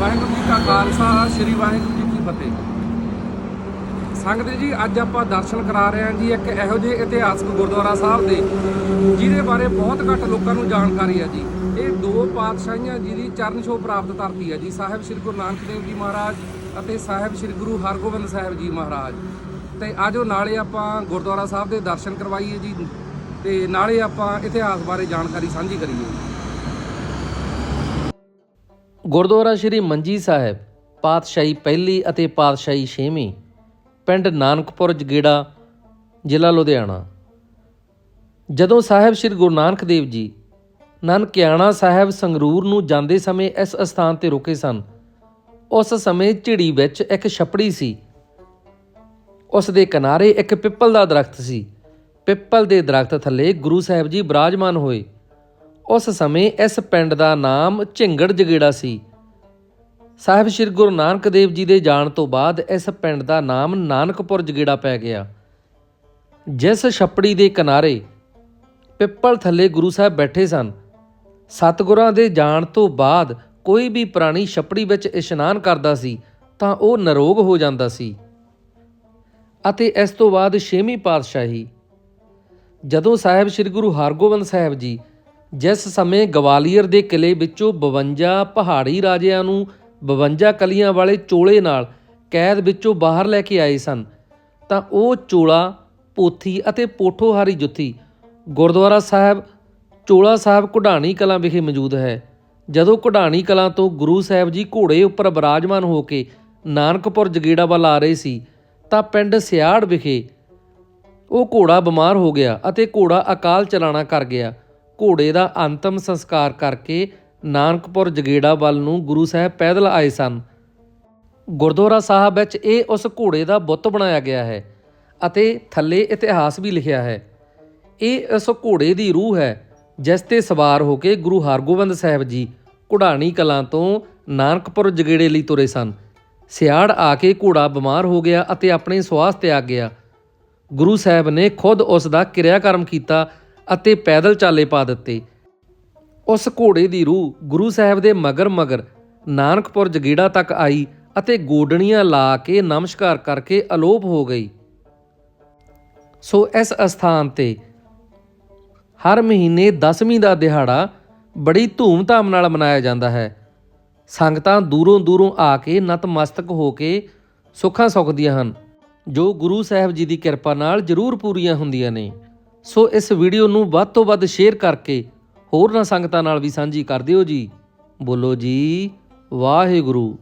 ਵਾਹਿਗੁਰੂ ਜੀ ਕਾ ਖਾਲਸਾ, ਸ੍ਰੀ ਵਾਹਿਗੁਰੂ ਜੀ ਕੀ ਫਤਿਹ। ਸੰਗਤ ਜੀ, ਅੱਜ ਆਪਾਂ ਦਰਸ਼ਨ ਕਰਾ ਰਹੇ ਹਾਂ ਜੀ ਇੱਕ ਇਹੋ ਜਿਹੇ ਇਤਿਹਾਸਕ ਗੁਰਦੁਆਰਾ ਸਾਹਿਬ ਦੇ, ਜਿਹਦੇ ਬਾਰੇ ਬਹੁਤ ਘੱਟ ਲੋਕਾਂ ਨੂੰ ਜਾਣਕਾਰੀ ਹੈ ਜੀ। ਇਹ ਦੋ ਪਾਤਸ਼ਾਹੀਆਂ ਜੀ ਦੀ ਚਰਨ ਛੋਹ ਪ੍ਰਾਪਤ ਧਰਤੀ ਹੈ ਜੀ, ਸਾਹਿਬ ਸ੍ਰੀ ਗੁਰੂ ਨਾਨਕ ਦੇਵ ਜੀ ਮਹਾਰਾਜ ਅਤੇ ਸਾਹਿਬ ਸ੍ਰੀ ਗੁਰੂ ਹਰਗੋਬਿੰਦ ਸਾਹਿਬ ਜੀ ਮਹਾਰਾਜ। ਤੇ ਆਜੋ ਨਾਲੇ ਆਪਾਂ ਗੁਰਦੁਆਰਾ ਸਾਹਿਬ ਦੇ ਦਰਸ਼ਨ ਕਰਵਾਈਏ ਜੀ, ਤੇ ਨਾਲੇ ਆਪਾਂ ਇਤਿਹਾਸ ਬਾਰੇ ਜਾਣਕਾਰੀ ਸਾਂਝੀ ਕਰੀਏ। ਗੁਰਦੁਆਰਾ ਸ਼੍ਰੀ ਮੰਜੀ ਸਾਹਿਬ, ਪਾਤਸ਼ਾਹੀ ਪਹਿਲੀ ਅਤੇ ਪਾਤਸ਼ਾਹੀ ਛੇਵੀਂ, ਪਿੰਡ ਨਾਨਕਪੁਰ ਜਗੇੜਾ, ਜ਼ਿਲ੍ਹਾ ਲੁਧਿਆਣਾ। ਜਦੋਂ ਸਾਹਿਬ ਸ੍ਰੀ ਗੁਰੂ ਨਾਨਕ ਦੇਵ ਜੀ ਨਾਨਕਿਆਣਾ ਸਾਹਿਬ ਸੰਗਰੂਰ ਨੂੰ ਜਾਂਦੇ ਸਮੇਂ ਇਸ ਸਥਾਨ ਤੇ ਰੁਕੇ ਸਨ, ਉਸ ਸਮੇਂ ਝਿੜੀ ਵਿੱਚ ਇੱਕ ਛਪੜੀ ਸੀ। ਉਸ ਦੇ ਕਿਨਾਰੇ ਇੱਕ ਪਿੱਪਲ ਦਾ ਦਰਖਤ ਸੀ। ਪਿੱਪਲ ਦੇ ਦਰਖਤ ਥੱਲੇ ਗੁਰੂ ਸਾਹਿਬ ਜੀ ਬਿਰਾਜਮਾਨ ਹੋਏ। ਉਸ ਸਮੇਂ ਇਸ ਪਿੰਡ ਦਾ ਨਾਮ ਝਿੰਗੜ ਜਗੇੜਾ ਸੀ। ਸਾਹਿਬ ਸ੍ਰੀ ਗੁਰੂ ਨਾਨਕ ਦੇਵ ਜੀ ਦੇ ਜਾਣ ਤੋਂ ਬਾਅਦ ਇਸ ਪਿੰਡ ਦਾ ਨਾਮ ਨਾਨਕਪੁਰ ਜਗੇੜਾ ਪੈ ਗਿਆ। ਜਿਸ ਛੱਪੜੀ ਦੇ ਕਿਨਾਰੇ ਪਿੱਪਲ ਥੱਲੇ ਗੁਰੂ ਸਾਹਿਬ ਬੈਠੇ ਸਨ। ਸਤਿਗੁਰਾਂ ਦੇ ਜਾਣ ਤੋਂ ਬਾਅਦ ਕੋਈ ਵੀ ਪ੍ਰਾਣੀ ਛੱਪੜੀ ਵਿੱਚ ਇਸ਼ਨਾਨ ਕਰਦਾ ਸੀ, ਤਾਂ ਉਹ ਨਰੋਗ ਹੋ ਜਾਂਦਾ ਸੀ। ਅਤੇ ਇਸ ਤੋਂ ਬਾਅਦ ਛੇਵੀਂ ਪਾਤਸ਼ਾਹੀ। ਜਦੋਂ ਸਾਹਿਬ ਸ੍ਰੀ ਗੁਰੂ ਹਰਗੋਬਿੰਦ ਸਾਹਿਬ ਜੀ ਜਿਸ ਸਮੇਂ ਗਵਾਲੀਅਰ ਦੇ ਕਿਲੇ ਵਿੱਚੋਂ 52 ਪਹਾੜੀ ਰਾਜਿਆਂ ਨੂੰ 52 ਕਲੀਆਂ ਵਾਲੇ ਚੋਲੇ ਨਾਲ ਕੈਦ ਵਿੱਚੋਂ ਬਾਹਰ ਲੈ ਕੇ ਆਏ ਸਨ। ਤਾਂ ਉਹ ਚੋਲਾ, ਪੋਥੀ ਅਤੇ ਪੋਠੋਹਾਰੀ ਜੁੱਤੀ ਗੁਰਦੁਆਰਾ ਸਾਹਿਬ, ਚੋਲਾ ਸਾਹਿਬ ਕੁਢਾਣੀ ਕਲਾਂ ਵਿਖੇ ਮੌਜੂਦ ਹੈ। ਜਦੋਂ ਕੁਢਾਣੀ ਕਲਾਂ ਤੋਂ ਗੁਰੂ ਸਾਹਿਬ ਜੀ ਘੋੜੇ ਉੱਪਰ ਬਿਰਾਜਮਾਨ ਹੋ ਕੇ ਨਾਨਕਪੁਰ ਜਗੀੜਾ ਵੱਲ ਆ ਰਹੇ ਸੀ, ਤਾਂ ਪਿੰਡ ਸਿਆੜ ਵਿਖੇ ਉਹ ਘੋੜਾ ਬਿਮਾਰ ਹੋ ਗਿਆ ਅਤੇ ਘੋੜਾ ਅਕਾਲ ਚਲਾਣਾ ਕਰ ਗਿਆ। ਘੋੜੇ ਦਾ ਅੰਤਮ ਸੰਸਕਾਰ ਕਰਕੇ ਨਾਨਕਪੁਰ ਜਗੇੜਾ ਵੱਲ ਨੂੰ ਗੁਰੂ ਸਾਹਿਬ ਪੈਦਲ ਆਏ ਸਨ। ਗੁਰਦੁਆਰਾ ਸਾਹਿਬ ਵਿੱਚ ਇਹ ਉਸ ਘੋੜੇ ਦਾ ਬੁੱਤ ਬਣਾਇਆ ਗਿਆ ਹੈ ਅਤੇ ਥੱਲੇ ਇਤਿਹਾਸ ਵੀ ਲਿਖਿਆ ਹੈ। ਇਹ ਇਸ ਘੋੜੇ ਦੀ ਰੂਹ ਹੈ, ਜਿਸ ਤੇ ਸਵਾਰ ਹੋ ਕੇ ਗੁਰੂ ਹਰਗੋਬਿੰਦ ਸਾਹਿਬ ਜੀ ਕੁਢਾਣੀ ਕਲਾਂ ਤੋਂ ਨਾਨਕਪੁਰ ਜਗੇੜੇ ਲਈ ਤੁਰੇ ਸਨ। ਸਿਆੜ ਆ ਕੇ ਘੋੜਾ ਬਿਮਾਰ ਹੋ ਗਿਆ ਅਤੇ ਆਪਣੇ ਸਵਾਸ ਤਿਆਗ ਗਿਆ। ਗੁਰੂ ਸਾਹਿਬ ਨੇ ਖੁਦ ਉਸ ਦਾ ਕਿਰਿਆ ਕਰਮ ਕੀਤਾ ਅਤੇ ਪੈਦਲ ਚਾਲੇ ਪਾ ਦਿੱਤੇ। ਉਸ ਘੋੜੇ ਦੀ ਰੂਹ ਗੁਰੂ ਸਾਹਿਬ ਦੇ ਮਗਰ ਮਗਰ ਨਾਨਕਪੁਰ ਜਗੀੜਾ ਤੱਕ ਆਈ ਅਤੇ ਗੋਡਣੀਆਂ ਲਾ ਕੇ ਨਮਸਕਾਰ ਕਰਕੇ ਅਲੋਪ ਹੋ ਗਈ। ਸੋ ਇਸ ਅਸਥਾਨ ਤੇ ਹਰ ਮਹੀਨੇ 10ਵੀਂ ਦਾ ਦਿਹਾੜਾ ਬੜੀ ਧੂਮ-ਧਾਮ ਨਾਲ ਮਨਾਇਆ ਜਾਂਦਾ ਹੈ। ਸੰਗਤਾਂ ਦੂਰੋਂ ਦੂਰੋਂ ਆ ਕੇ ਨਤਮਸਤਕ ਹੋ ਕੇ ਸੁੱਖਾਂ ਸੁਖਦੀਆਂ ਹਨ, ਜੋ ਗੁਰੂ ਸਾਹਿਬ ਜੀ ਦੀ ਕਿਰਪਾ ਨਾਲ ਜ਼ਰੂਰ ਪੂਰੀਆਂ ਹੁੰਦੀਆਂ ਨੇ। ਸੋ ਇਸ ਵੀਡੀਓ ਨੂੰ ਵੱਧ ਤੋਂ ਵੱਧ ਸ਼ੇਅਰ ਕਰਕੇ ਹੋਰਨਾਂ ਸੰਗਤਾਂ ਨਾਲ ਵੀ ਸਾਂਝੀ ਕਰ ਦਿਓ ਜੀ। ਬੋਲੋ ਜੀ ਵਾਹਿਗੁਰੂ।